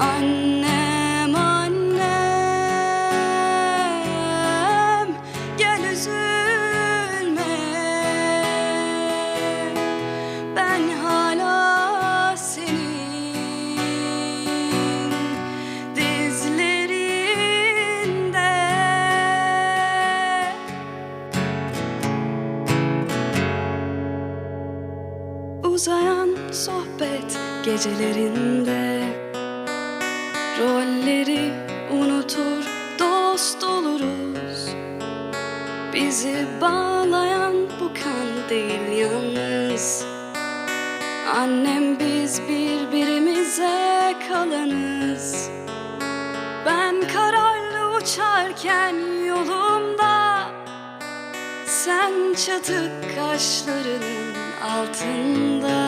Annem annem gel üzülme. Ben hala senin dizlerinde. Uzayan sohbet gecelerinde Bizi bağlayan bu kan değil yalnız. Annem biz birbirimize kalanız. Ben kararlı uçarken yolumda Sen çatık kaşlarının altında